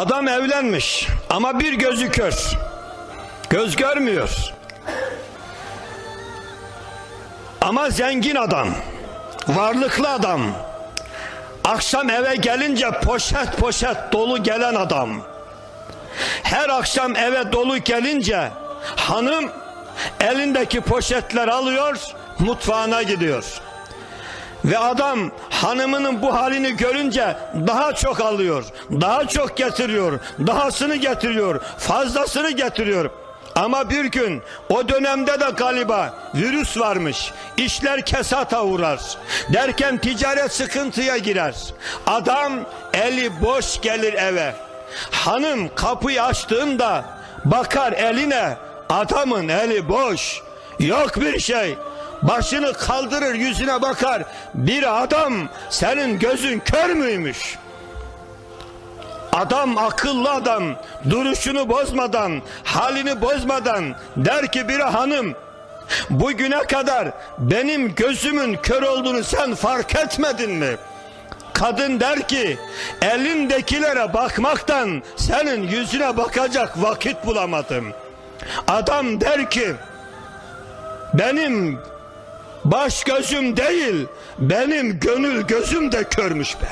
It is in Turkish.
Adam evlenmiş ama bir gözü kör. Göz görmüyor. Ama zengin adam. Varlıklı adam. Akşam eve gelince poşet poşet dolu gelen adam. Her akşam eve dolu gelince hanım elindeki poşetler alıyor, mutfağına gidiyor. Ve adam hanımının bu halini görünce daha çok alıyor, daha çok getiriyor, dahasını getiriyor, fazlasını getiriyor. Ama bir gün o dönemde de galiba virüs varmış. İşler kesata uğrar. Derken ticaret sıkıntıya girer. Adam eli boş gelir eve. Hanım kapıyı açtığında bakar eline adamın eli boş. Yok bir şey. Başını kaldırır yüzüne bakar. Bir adam senin gözün kör müymüş? Adam akıllı adam duruşunu bozmadan halini bozmadan der ki bir hanım bugüne kadar benim gözümün kör olduğunu sen fark etmedin mi? Kadın der ki elindekilere bakmaktan senin yüzüne bakacak vakit bulamadım. Adam der ki benim baş gözüm değil benim gönül gözüm de körmüş be.